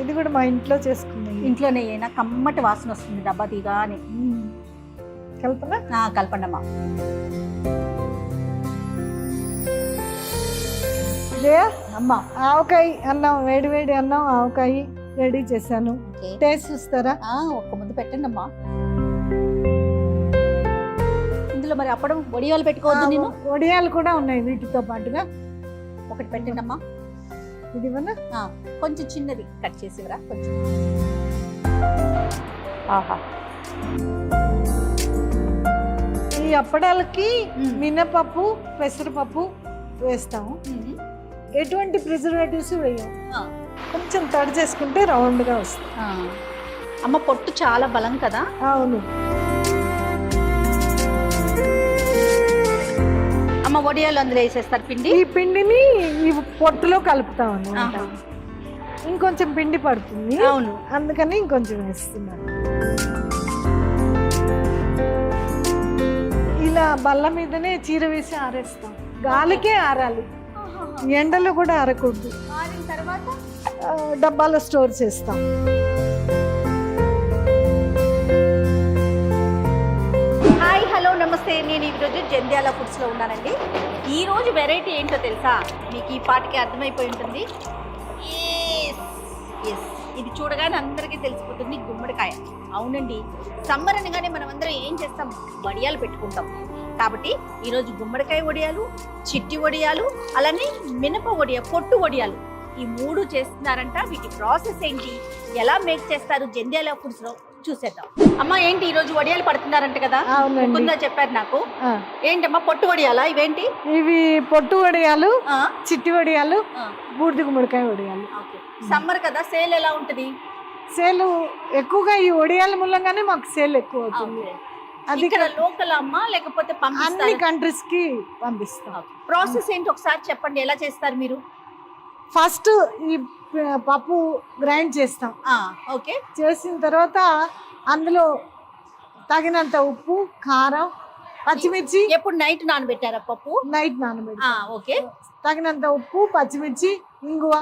ఇది కూడా మా ఇంట్లో చేసుకున్నాయి ఇంట్లోనే అయినా కమ్మటి వాసన వస్తుంది డబ్బా తీగాని. కల్పన? ఆ, కలపండమ్మా. జయ అమ్మా ఆవకాయ అన్నం వేడి వేడి అన్నం ఆవకాయ రెడీ చేశాను. టేస్ట్ చూస్తారా? ఒక్క ముద్ద పెట్టండి అమ్మా ఇందులో మరి అప్పడం వడియాలు పెట్టుకోవద్దు నేను? వడియాలు కూడా ఉన్నాయి వీటితో పాటుగా. ఒకటి పెట్టండి అమ్మా ఇది? కొంచెం చిన్నది కట్ చేసివరా కొంచెం ఆహా ఈ అప్పడాలకి. మినపప్పు పెసరపప్పు వేస్తాము. ఎటువంటి ప్రిజర్వేటివ్స్ వేయం. కొంచెం తడి చేసుకుంటే రౌండ్గా వస్తుంది. అమ్మ పొట్టు చాలా బలం కదా అవును వడియాలు అందులో వేసేస్తారు పిండి? ఈ పిండిని ఈ పొట్టులో కలుపుతాం అన్నమాట. ఇంకొంచెం పిండి పడుతుంది. అవును. అందుకని ఇంకొంచెం వేస్తున్నాను ఇలా బల్ల మీదనే చీర వేసి ఆరేస్తాం. గాలికే ఆరాలి. ఎండలో కూడా ఆరకూడదు. ఆరిన తర్వాత? డబ్బాలో స్టోర్ చేస్తాం. నమస్తే నేను ఈరోజు జంధ్యాల ఫుడ్స్లో ఉన్నానండి. ఈ రోజు వెరైటీ ఏంటో తెలుసా? మీకు ఈ పాటకి అర్థమైపోయి ఉంటుంది. ఎస్ ఇది చూడగానే అందరికీ తెలిసిపోతుంది గుమ్మడికాయ. అవునండి. సమ్మర్ అనగానే మనం అందరం ఏం చేస్తాం? వడియాలు పెట్టుకుంటాం. కాబట్టి ఈరోజు గుమ్మడికాయ వడియాలు చిట్టి వడియాలు అలానే మినప వడియ పొట్టు వడియాలు ఈ మూడు చేస్తున్నారంట. వీటి ప్రాసెస్ ఏంటి? ఎలా మేక్ చేస్తారు? జంధ్యాల ఫుడ్స్లో చూసేద్దాం. అమ్మ ఏంటి ఈ రోజు వడియాలు పడుతున్నారంట కదా? అవునండి. ముకుందా చెప్పారు నాకు. ఏంటమ్మా పొట్టు వడియాలా? ఇవేంటి? ఇవి పొట్టు వడియాలు చిట్టి వడియాలు బూడిద గుమ్మడికాయ వడియాలు. సమ్మర్ కదా సేల్ ఎలా ఉంటది? సేలు ఎక్కువగా ఈ వడియాల మూలంగానే మాకు సేల్ ఎక్కువ అవుతుంది. అది ఇక్కడ లోకల్ అమ్మా లేకపోతే అన్ని కంట్రీస్కి పంపిస్తాం. ప్రాసెస్ ఏంటి? ఒకసారి చెప్పండి ఎలా చేస్తారు మీరు? ఫస్ట్ ఈ పప్పు గ్రైండ్ చేస్తాం. ఓకే. చేసిన తర్వాత అందులో తగినంత ఉప్పు కారం పచ్చిమిర్చి. ఎప్పుడు నైట్ నానబెట్టారా పప్పు? నైట్ నానబెట్టి ఓకే. తగినంత ఉప్పు పచ్చిమిర్చి ఇంగువ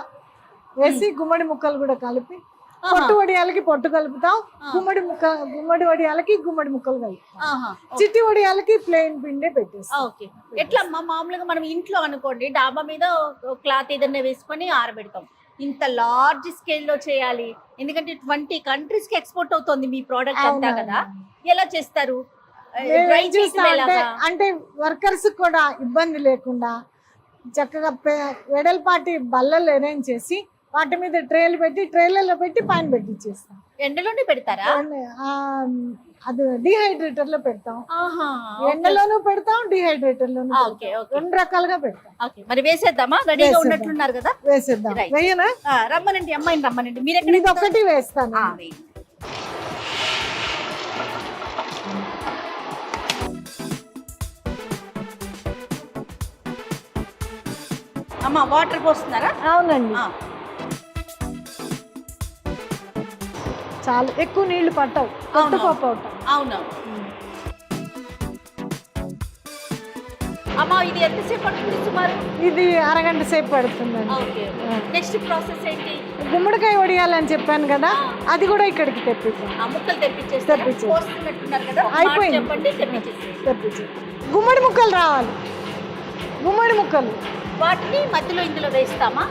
వేసి గుమ్మడి ముక్కలు కూడా కలిపి పొట్టు వడియాలకి పొట్టు కలుపుతాం. గుమ్మడి ముక్క గుమ్మడి వడియాలకి గుమ్మడి ముక్కలు కలుపుతాం. చిట్టి వడియాలకి ప్లెయిన్ పిండే పెట్టేస్తాం. ఓకే. ఎట్లా అమ్మా మామూలుగా మనం ఇంట్లో అనుకోండి డాబా మీద క్లాత్ ఏదైనా వేసుకొని ఆరబెడతాం. ఇంత లార్జ్ స్కేల్లో చేయాలి. ఎందుకంటే ట్వంటీ కంట్రీస్కి ఎక్స్పోర్ట్ అవుతుంది మీ ప్రోడక్ట్ అంతా కదా. ఎలా చేస్తారు? అంటే వర్కర్స్ కూడా ఇబ్బంది లేకుండా చక్కగా వెడల్పాటి బల్లలు అరేంజ్ చేసి వాటి మీద ట్రేలు పెట్టి ట్రేలలో పెట్టి పైన పెట్టించేస్తాం ఎండలోనే పెడతారా? అది డిహైడ్రేటర్లో పెడతాం. ఆహా ఎండలోనూ పెడతాం డిహైడ్రేటర్ లోను పెడతాం. Okay okay. రెండు రకాలుగా పెడతాం. ఓకే మరి వేసేద్దామా? రెడీగా. ఉన్నట్లున్నారు కదా? వేసేద్దాం. రమ్మనండి అమ్మాయిని రమ్మనండి. మీరు ఎక్కడ ఒకటి వేస్తాను. అమ్మా వాటర్ పోస్తున్నారా? అవునండి. చాలా. ఎక్కువ నీళ్ళు పట్టవు కొత్త. పప్పు అవుతాం అవును అమ్మా ఇది ఎంతసేపు పడుతుంది సుమారు? ఇది అరగంట సేపు పడుతుందండి. ఓకే. ఆ. నెక్స్ట్ ప్రాసెస్ ఏంటి? గుమ్మడికాయ వడియాలని చెప్పాను కదా. అది కూడా ఇక్కడికి తెప్పిద్దాం. ఆ ముక్కలు కదా అయిపోయింది. చెప్పండి తెప్పించేసి తెప్పించి గుమ్మడి ముక్కలు రావాలి. గుమ్మడి ముక్కలు. వాటిని మధ్యలో ఇందులో వేస్తామా?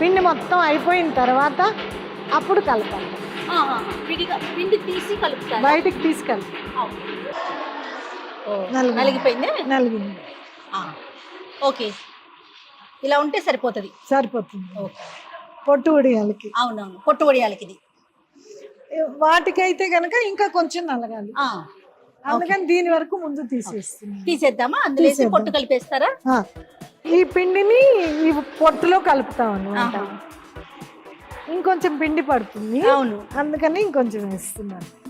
పిండి మొత్తం అయిపోయిన తర్వాత అప్పుడు కలపాలి. విడిగా పిండి తీసి కలుపుతారు. బయటికి తీసుకెళ్ళి. నలుగు. నలిగిపోయింది? నలిగింది ఆ, ఓకే. ఇలా ఉంటే సరిపోతుంది. సరిపోతుంది. ఓకే. పొట్టు వడియాలకి. అవునవును పొట్టు వడియాలకి ఇది వాటికైతే కనుక ఇంకా కొంచెం నలగాలి. ఆ, అందుకని దీని వరకు ముందు తీసేస్తున్నాను. తీసేద్దామా? అందులో. పొట్టు కలిపేస్తారా? ఆ, ఈ పిండిని ఈ పొట్టులో కలుపుతాం అన్నమాట. ఇంకొంచెం పిండి పడుతుంది. అవును. అందుకని ఇంకొంచెం వేస్తున్నాను.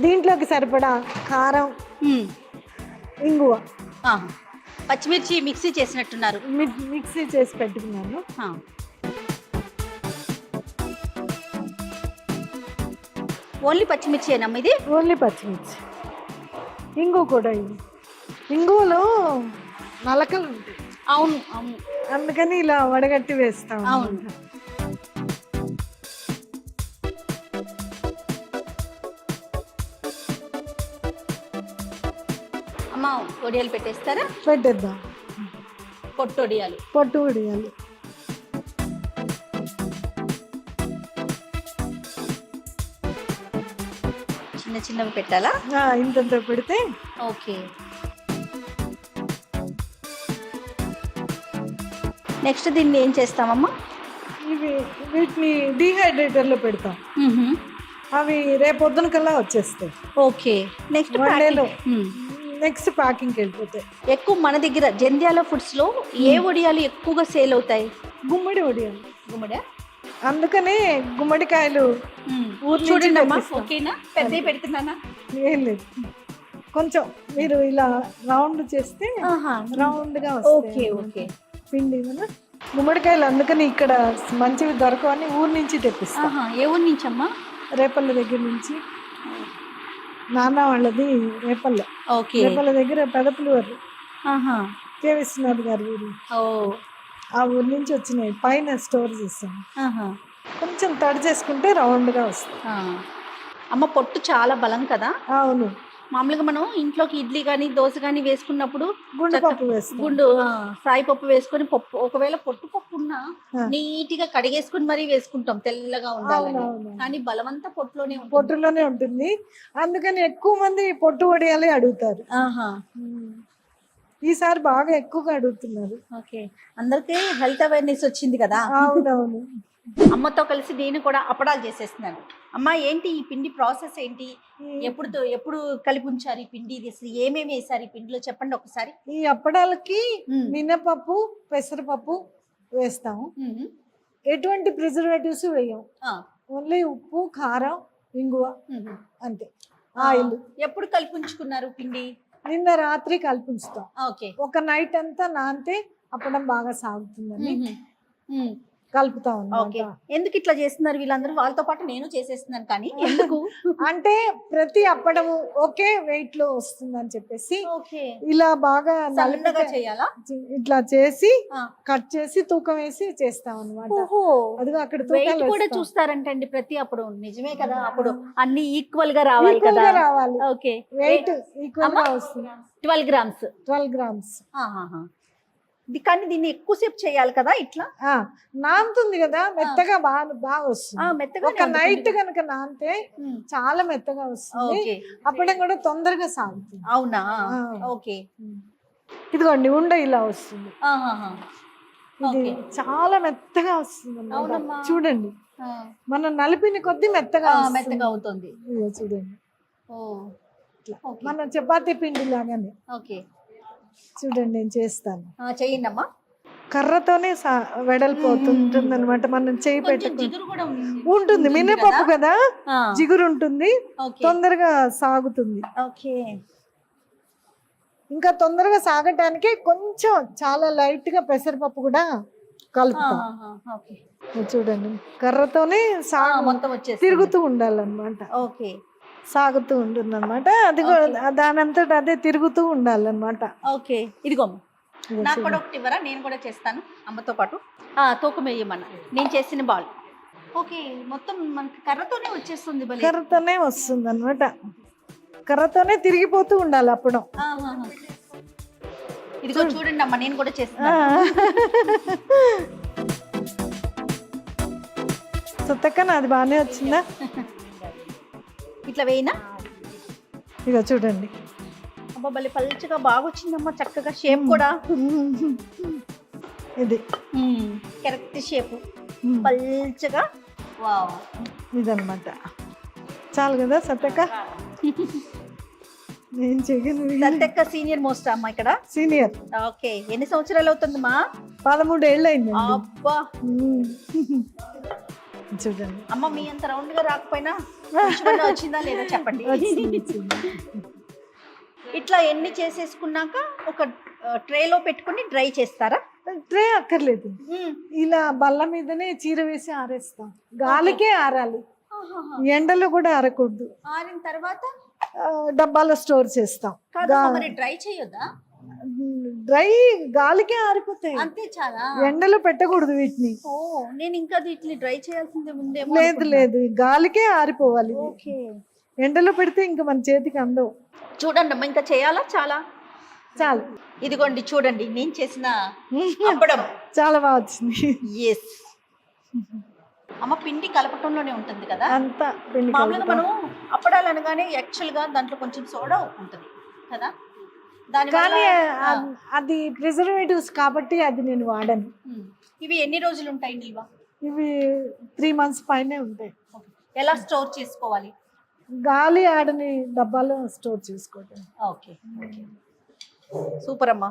దీంట్లోకి సరిపడా కారం ఇంగువ. పచ్చిమిర్చి మిక్సీ చేసినట్టున్నారు. మిక్సీ చేసి పెట్టుకున్నాను. ఓన్లీ పచ్చిమిర్చి ఏనమ్మా ఇది? ఓన్లీ పచ్చిమిర్చి. ఇంగువ కూడా ఇది. ఇంగువలో నలకలు ఉంటాయి. అవును అవును. అందుకని ఇలా వడగట్టి వేస్తాం అవును. అమ్మ ఒడియాలు పెట్టేస్తారా? పెట్టేద్దాం. పొట్టు ఒడియాలు పొట్టు ఉడియాలి చిన్న చిన్నవి పెట్టాలా? ఆ, ఇంతంత పెడితే ఓకే. నెక్స్ట్ దీన్ని ఏం చేస్తామమ్మా? ఇవి వీటిని డీహైడ్రేటర్లో పెడతాం. అవి రేపొద్దున కల్లా వచ్చేస్తాయి. ఓకే. నెక్స్ట్. నెక్స్ట్ ప్యాకింగ్కి వెళ్ళిపోతాయి. ఎక్కువ మన దగ్గర జంధ్యాల ఫుడ్స్లో ఏ వడియాలు ఎక్కువగా సేల్ అవుతాయి? గుమ్మడి ఉడియాలి గుమ్మడా? అందుకనే గుమ్మడికాయలు చూడండి అమ్మా. ఓకేనా? పెడుతున్నానా? ఏం లేదు. కొంచెం మీరు ఇలా రౌండ్ చేస్తే రౌండ్గా ఓకే ఓకే. పిండి గుమ్మడికాయలు అందుకని ఇక్కడ మంచివి దొరకవని ఊరు నుంచి తెప్పిస్తాం. ఏ ఊరు నుంచి అమ్మా రేపల్ల దగ్గర నుంచి. నాన్న వాళ్ళది రేపల్ల. ఓకే. రేపల్ల దగ్గర పెదపులు వారు ఆహా. కె విశ్వనాథ్ గారి ఊరు. ఓ. ఆ ఊరు నుంచి వచ్చినాయి. పైన స్టోర్ చేస్తాం. కొంచెం తడి చేసుకుంటే రౌండ్గా వస్తాయి. ఆ. అమ్మ పొట్టు చాలా బలం కదా? అవును. మామూలుగా మనం ఇంట్లోకి ఇడ్లీ కానీ దోశ కానీ వేసుకున్నప్పుడు గుండె పప్పు గుండు ఫ్రై పప్పు వేసుకొని పప్పు ఒకవేళ పొట్టు పప్పు ఉన్నా. నీట్గా కడిగేసుకుని మరీ వేసుకుంటాం తెల్లగా ఉండాలని. కానీ బలమంతా పొట్టులోనే. పొట్టులోనే ఉంటుంది. అందుకని ఎక్కువ మంది పొట్టు వడియాలే అడుగుతారు. ఆహా. ఈసారి బాగా ఎక్కువగా అడుగుతున్నారు. ఓకే. అందరికీ హెల్త్ అవేర్నెస్ వచ్చింది కదా. అవునవును. అమ్మతో కలిసి నేను కూడా అప్పడాలు చేసేస్తున్నాను. అమ్మ ఏంటి ఈ పిండి ప్రాసెస్ ఏంటి? ఎప్పుడు ఎప్పుడు కలిపి ఉంచారు ఈ పిండి? ఇది అసలు ఏమేమి వేసారు ఈ పిండిలో? చెప్పండి ఒకసారి. ఈ అప్పడాలకి. మినపప్పు పెసరపప్పు వేస్తాం ఉమ్. ఎటువంటి ప్రిజర్వేటివ్స్ వేయం. ఓన్లీ ఉప్పు కారం ఇంగువ. అంతే. ఆయిల్. ఎప్పుడు కలిపి ఉంచుకున్నారు పిండి? నిన్న రాత్రి కల్పించుతాం ఓకే. ఒక నైట్ అంతా నానితే అప్పడం బాగా సాగుతుందని. కలుపుతాం ఓకే. అన్నమాట ఎందుకు ఇట్లా చేస్తున్నారు వీళ్ళందరూ? వాళ్ళతో పాటు నేను చేసేస్తున్నాను కానీ ఎందుకు? అంటే ప్రతి అప్పడము ఒకే వెయిట్లో వస్తుందని చెప్పేసి ఓకే. ఇలా బాగా సన్నగా నలిపితే చేయాలా? ఇట్లా చేసి ఆ. కట్ చేసి తూకం వేసి చేస్తాం అనమాట ఓహో. అదిగో అక్కడ వెయిట్ తూకాలు కూడా వేస్తాం. చూస్తారంటండి ప్రతి అప్పుడు. నిజమే కదా? అప్పుడు అన్ని ఈక్వల్గా రావాలి Equal కదా? గా రావాలి. ఓకే. వెయిట్ ఈక్వల్గా? వస్తుంది. ట్వెల్వ్ గ్రామ్స్ ట్వెల్వ్ గ్రామ్స్ కానీ దీన్ని ఎక్కువసేపు చేయాలి కదా ఇట్లా? నానుతుంది కదా మెత్తగా బాగా బాగా వస్తుంది. మెత్తగా ఒక నైట్ కనుక నానితే చాలా మెత్తగా వస్తుంది. అప్పడం కూడా తొందరగా సాగుతుంది. అవునా. ఓకే. ఇదిగోండి ఉండ ఇలా వస్తుంది. చాలా మెత్తగా వస్తుంది. చూడండి. మనం నలిపిన కొద్దీ మెత్తగా. మెత్తగా అవుతుంది. చూడండి. మన చపాతీ పిండి లాగానే ఓకే. చూడండి నేను చేస్తాను. అమ్మా కర్రతోనే సా- వెడల్పోతుంటుంది అనమాట మనం చేయి కొంచెం పెట్టుకుని జిగురు కూడా ఉంది. ఉంటుంది. మినపప్పు కదా? జిగురు ఉంటుంది. తొందరగా సాగుతుంది. ఓకే. ఇంకా తొందరగా సాగటానికి కొంచెం చాలా లైట్గా పెసరపప్పు కూడా కలుపుతాం. చూడండి. కర్రతోనే సాగు తిరుగుతూ ఉండాలన్నమాట. ఓకే. సాగుతూ ఉంటుంది అనమాట అది కూడా దానంతట అదే తిరుగుతూ ఉండాలన్నమాట. ఓకే ఇదిగో నాకు కూడా. ఒకటి ఇవ్వరా? నేను కూడా చేస్తాను అమ్మతో పాటు. ఆ, తూకం వేయమన్నా నేను చేసిన బాల్ ఓకే మొత్తం మనకి కర్రతోనే వచ్చేస్తుంది కర్రతోనే వస్తుంది అనమాట కర్రతోనే తిరిగిపోతూ ఉండాలి అప్పుడు. ఇదిగో చూడండి అమ్మ నేను కూడా చేస్తాను సుత్తక్క అది బాగానే వచ్చిందా? ఇట్లా వేయినా? ఇక చూడండి. అబ్బా భలే పల్చగా బాగా వచ్చిందమ్మా చక్కగా షేప్ కూడా. ఇది. కరెక్ట్ షేప్ పల్చగా. వావ్ ఇదన్నమాట. చాలు కదా సత్తక్క నేను దత్తెక్క సీనియర్ మోస్ట్ అమ్మ ఇక్కడ? సీనియర్ ఓకే ఎన్ని సంవత్సరాలు అవుతుందమ్మా పదమూడు ఏళ్ళు అయిందండి అబ్బా. చూడండి. అమ్మ మీ అంత రౌండ్గా రాకపోయినా వచ్చిందా లేదా చెప్పండి. ఇట్లా ఎన్ని చేసేసుకున్నాక ఒక ట్రేలో పెట్టుకుని డ్రై చేస్తారా? ట్రే అక్కర్లేదు. ఇలా బల్ల మీదనే చీర వేసి ఆరేస్తాం. గాలికే ఆరాలి. ఎండలో కూడా ఆరకూడదు. ఆరిన తర్వాత? డబ్బాలో స్టోర్ చేస్తాం. డ్రై చేయొద్దా? డ్రై గాలికే ఆరిపోతాయి. అంతే చాలా. ఎండలో పెట్టకూడదు వీటిని. ఓ నేను ఇంకా వీటిని డ్రై చేయాల్సిందే ముందేమో లేదు. లేదు గాలికే ఆరిపోవాలి. ఓకే. ఎండలో పెడితే ఇంకా మన చేతికి అందవు. చూడండి అమ్మ ఇంకా చేయాలా? చాలా. చాలు. ఇదిగోండి చూడండి నేను చేసిన అప్పడం. చాలా బాగా వచ్చింది. ఎస్ అమ్మ పిండి కలపటంలోనే ఉంటుంది కదా? అంతా పిండి మామూలుగా. మనం అప్పడాలు అనగానే యాక్చువల్గా దాంట్లో కొంచెం సోడా ఉంటుంది కదా? కానీ అది ప్రిజర్వేటివ్స్ కాబట్టి అది నేను వాడను. ఇవి ఎన్ని రోజులు ఉంటాయి నిల్వ? ఇవి త్రీ మంత్స్ పైనే ఉంటాయి. ఎలా స్టోర్ చేసుకోవాలి? గాలి ఆడని డబ్బాలో స్టోర్ చేసుకోవటం. ఓకే. సూపర్ అమ్మా.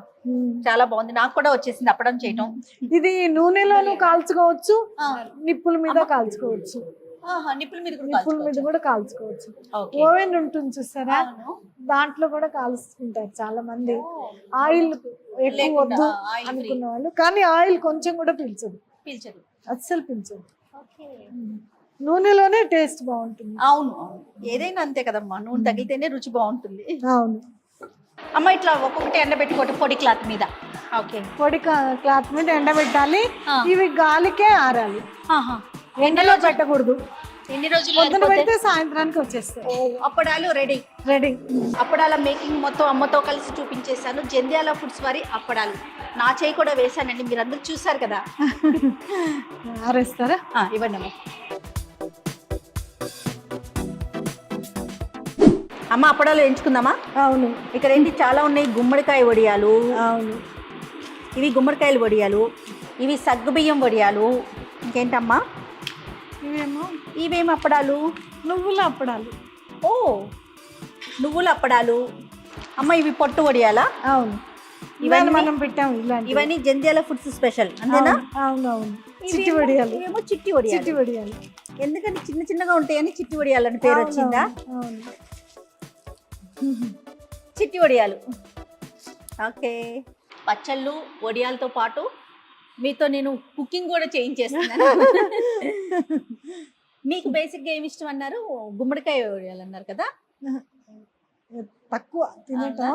చాలా బాగుంది. నాకు కూడా వచ్చేసింది అప్పడం చేయటం. ఇది నూనెలోనూ కాల్చుకోవచ్చు నిప్పుల మీద కాల్చుకోవచ్చు. నిప్పుల మీద కూడా నిప్పుల మీద కాల్చుకోవచ్చా? కూడా కాల్చుకోవచ్చు. ఓకే. ఓవెన్ ఉంటుంది చూసారా. దాంట్లో కూడా కాల్చుకుంటారు చాలా మంది ఆయిల్ ఎక్కువ వద్దు. అనుకున్న వాళ్ళు కానీ ఆయిల్ కొంచెం కూడా పీల్చదు. పీల్చదు. అస్సలు పీల్చదు. నూనెలోనే టేస్ట్ బాగుంటుంది. అవును ఏదైనా అంతే కదమ్మా నూనె తగిలితేనే రుచి బాగుంటుంది. అవును. అమ్మ ఇట్లా ఒక్కొక్కటి ఎండబెట్టుకోవటం పొడి క్లాత్ మీద. ఓకే. పొడి క్లాత్ మీద ఎండబెట్టాలి. ఇవి గాలికే ఆరాలి. ఆహా. ఎండలో పెట్టకూడదు. ఎన్ని రోజులు పొద్దున? పెడితే సాయంత్రానికి వచ్చేస్తాయి. అప్పడాలు రెడీ. రెడీ. అప్పడాల మేకింగ్ మొత్తం అమ్మతో కలిసి చూపించేశాను. జంధ్యాల ఫుడ్స్ వారి అప్పడాలు. నా చేయి కూడా వేశానండి. మీరు అందరూ చూసారు కదా. ఆరేస్తారా? ఇవ్వండి అమ్మ. అమ్మ అప్పడాలు ఎంచుకుందామా అవును. ఇక్కడ ఏంటి? చాలా ఉన్నాయి. గుమ్మడికాయ వడియాలు. అవును. ఇవి గుమ్మడికాయల వడియాలు. ఇవి సగ్గుబియ్యం వడియాలు. ఇంకేంటమ్మా? ఇవేమో? ఇవేం అప్పడాలు? నువ్వుల అప్పడాలు. ఓ నువ్వుల అప్పడాలు. అమ్మ ఇవి పొట్టు వడియాలా? అవును. ఇవన్నీ- మనం పెట్టాము ఇలాంటి ఇవన్నీ జంధ్యాల ఫుడ్స్ స్పెషల్ అంతేనా? అవును అవును ఇవేమో- చిట్టి వడియాలు. ఇవేమో చిట్టి వడియాలు. చిట్టి వడియాలు. ఎందుకంటే చిన్న చిన్నగా ఉంటాయని చిట్టి వడియాలు అని పేరు వచ్చిందా? అవును. చిట్టి వడియాలు. ఓకే. పచ్చళ్ళు వడియాలతో పాటు మీతో నేను కుకింగ్ కూడా చేయించేస్తున్నాను. మీకు బేసిక్గా ఏమి ఇష్టం అన్నారు? గుమ్మడికాయ వడియాలు అన్నారు కదా? తక్కువ తినటం.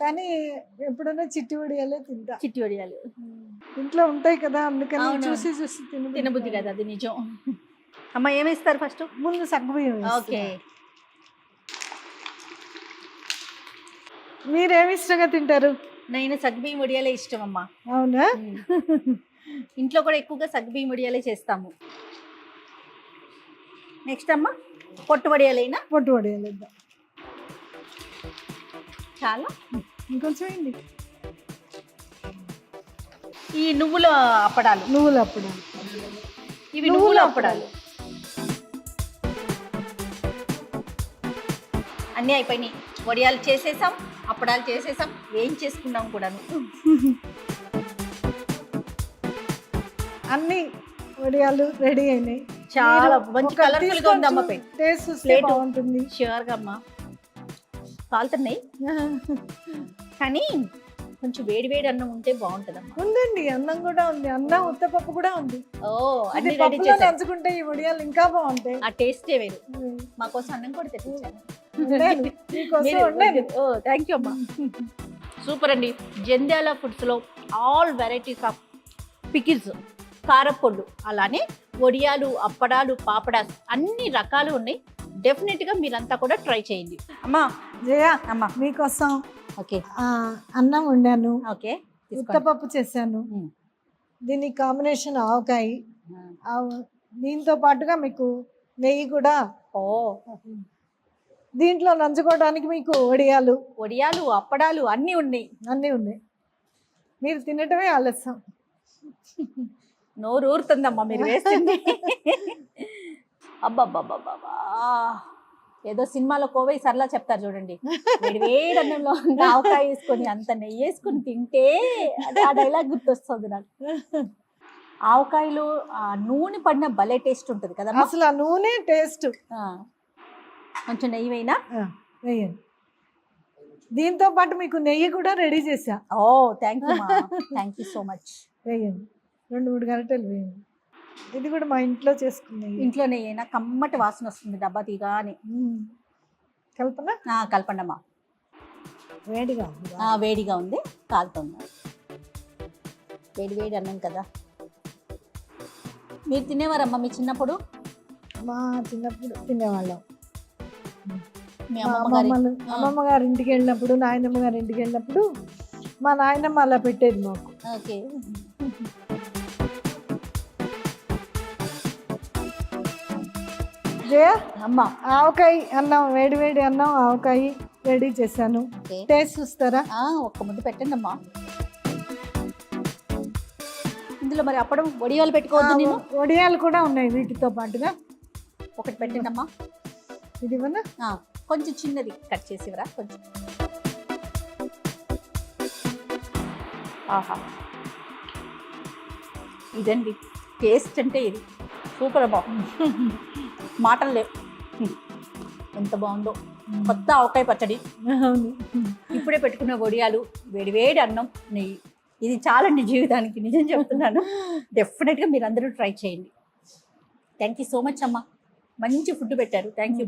కానీ ఎప్పుడైనా చిట్టి వడియాలే తింటా. చిట్టి వడియాలు. ఇంట్లో ఉంటాయి కదా అందుకని. చూసి చూసి తినబుద్ధి తినబుద్ధి కదా. అది నిజం. అమ్మ ఏమిస్తారు ఫస్ట్? ముందు సగ్గుబియ్యం. ఓకే. మీరేమి ఇష్టంగా తింటారు? నేను సగ్బియ్యం వడియాలే ఇష్టం అమ్మా అవునా ఇంట్లో కూడా ఎక్కువగా సగ్బియ్యం వడియాలే చేస్తాము. నెక్స్ట్ అమ్మ పొట్టు వడియాలైనా? పొట్టు వడియాలు ఇద్దాం. చాలా. ఇంకొంచెం ఈ నువ్వుల అప్పడాలు. నువ్వుల అప్పడాలు. ఇవి నువ్వుల నువ్వుల అప్పడాలు. అన్నీ అయిపోయినాయి. వడియాలు చేసేసాం. అప్పడాలు చేసేసాం ఏం చేసుకున్నాం కూడాను. అన్ని వడియాలు రెడీ అయినాయి. చాలా మంచి కలర్ఫుల్గా ఉంది అమ్మ టేస్ట్ చూస్తే ప్లేటు. బాగుంటుంది. ష్యూర్గా అమ్మ. కాలుతున్నాయి. కానీ కొంచెం వేడి వేడి అన్నం ఉంటే బాగుంటుందమ్మా. ఉందండి అన్నం కూడా ఉంది. అన్నం ఉత్తపప్పు కూడా ఉంది. ఓ అది అన్ని రెడీ పప్పులో నంచుకుంటే ఈ వడియాలు ఇంకా బాగుంటాయి. ఆ టేస్టే వేరు. మా కోసం అన్నం కూడా తెప్పించాను థ్యాంక్ యూ అమ్మా. సూపర్ అండి. జంధ్యాల ఫుడ్స్లో ఆల్ వెరైటీస్ ఆఫ్ పికిల్స్ కారపొళ్ళు అలానే వడియాలు అప్పడాలు పాపడాస్ అన్ని రకాలు ఉన్నాయి. డెఫినెట్గా మీరంతా కూడా ట్రై చేయండి. అమ్మా జయ అమ్మా మీకోసం ఓకే. అన్నం వండాను. ఓకే ఉత్తపప్పు చేశాను. దీనికి కాంబినేషన్ ఆవకాయ. ఆవ- దీంతో పాటుగా మీకు నెయ్యి కూడా. ఓ. దీంట్లో నంచుకోవడానికి మీకు వడియాలు. వడియాలు అప్పడాలు అన్నీ ఉన్నాయి. అన్నీ ఉన్నాయి. మీరు తినటమే ఆలస్యం. నోరు ఊరుతుందమ్మా మీరు వేస్తుంది అబ్బబ్బబ్బబ్బా ఏదో సినిమాలో కోవై సర్లా చెప్తారు చూడండి. వేడి అన్నంలో ఆవకాయ వేసుకొని అంత నెయ్యి వేసుకొని తింటే ఆ డైలాగ్ గుర్తొస్తుంది నాకు. ఆవకాయలో ఆ నూనె పడిన భలే టేస్ట్ ఉంటుంది కదా అసలు ఆ నూనె టేస్ట్. కొంచెం నెయ్యి వేయినా? వేయండి. దీంతో పాటు మీకు నెయ్యి కూడా రెడీ చేసా ఓ thank you thank you so much వేయండి. రెండు మూడు గంటలు వేయండి. ఇది కూడా మా ఇంట్లో చేసుకున్నాయి ఇంట్లో నెయ్యి అయినా కమ్మటి వాసన వస్తుంది డబ్బా తీగానే. కల్పన? ఆ, కలపండమ్మా వేడిగా వేడిగా ఉంది కాలుతుంది. వేడి వేడి అన్నం కదా. మీరు తినేవారమ్మా మీ చిన్నప్పుడు? మా చిన్నప్పుడు తినేవాళ్ళం. అమ్మమ్మ గారి ఇంటికి వెళ్ళినప్పుడు నాయనమ్మ గారి ఇంటికి వెళ్ళినప్పుడు మా నాయనమ్మ అలా పెట్టేది మాకు. ఓకే. జయ అమ్మ. ఆవకాయ అన్నం వేడి వేడి అన్నం ఆవకాయ రెడీ చేశాను. టేస్ట్ చూస్తారా? ఒక్క ముద్ద పెట్టండి అమ్మా. ఇందులో మరి అప్పడం వడియాలు పెట్టుకోవద్దు నేను? వడియాలు కూడా ఉన్నాయి వీటితో పాటుగా. ఒకటి పెట్టండి అమ్మా. ఇది కొంచెం చిన్నది కట్ చేసివరా కొంచెం. ఆహా. ఇదండి టేస్ట్ అంటే ఇది. సూపర్ అమ్మా మాటలు లేవు. ఎంత బాగుందో. కొత్త ఆవకాయ పచ్చడి. ఇప్పుడే పెట్టుకున్న వడియాలు వేడి వేడి అన్నం నెయ్యి. ఇది చాలండి జీవితానికి నిజం చెప్తున్నాను. డెఫినెట్గా మీరు అందరూ ట్రై చేయండి. థ్యాంక్ యూ సో మచ్ అమ్మా. మంచి ఫుడ్ పెట్టారు. Thank you